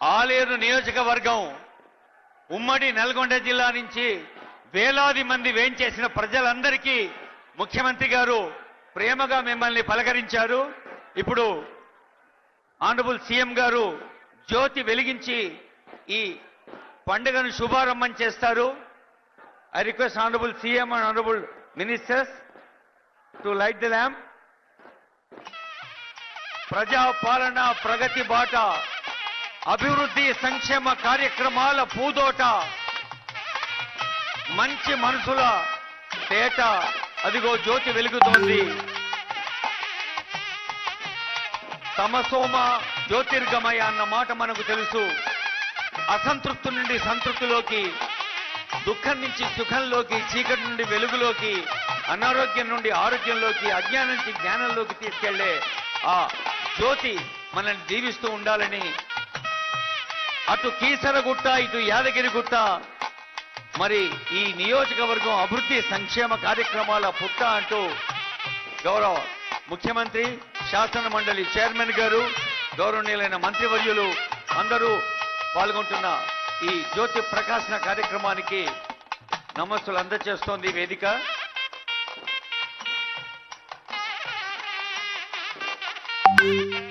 ఆలేరు నియోజకవర్గం ఉమ్మడి నల్గొండ జిల్లా నుంచి వేలాది మంది వేంచేసిన ప్రజలందరికీ ముఖ్యమంత్రి గారు ప్రేమగా మిమ్మల్ని పలకరించారు. ఇప్పుడు ఆనరబుల్ సీఎం గారు జ్యోతి వెలిగించి ఈ పండుగను శుభారంభం చేస్తారు. I request honourable CM and honourable ministers to light the lamp. ప్రజా పాలన ప్రగతి బాట అభివృద్ధి సంక్షేమ కార్యక్రమాల పూదోట మంచి మనసుల తేట అదిగో జ్యోతి వెలుగుతోంది. తమసోమ జ్యోతిర్గమయ అన్న మాట మనకు తెలుసు. అసంతృప్తి నుండి సంతృప్తిలోకి దుఃఖం నుంచి సుఖంలోకి చీకటి నుండి వెలుగులోకి అనారోగ్యం నుండి ఆరోగ్యంలోకి అజ్ఞానం నుంచి జ్ఞానంలోకి తీసుకెళ్ళే ఆ జ్యోతి మనల్ని జీవిస్తూ ఉండాలని అటు కీసరగుట్ట ఇటు యాదగిరిగుట్ట మరి ఈ నియోజకవర్గం అభివృద్ధి సంక్షేమ కార్యక్రమాల పుట్ట అంటూ గౌరవ ముఖ్యమంత్రి శాసన మండలి చైర్మన్ గారు గౌరవనీయులైన మంత్రివర్యులు అందరూ పాల్గొంటున్న ఈ జ్యోతి ప్రకాశన కార్యక్రమానికి నమస్సులు అందజేస్తోంది వేదిక. Thank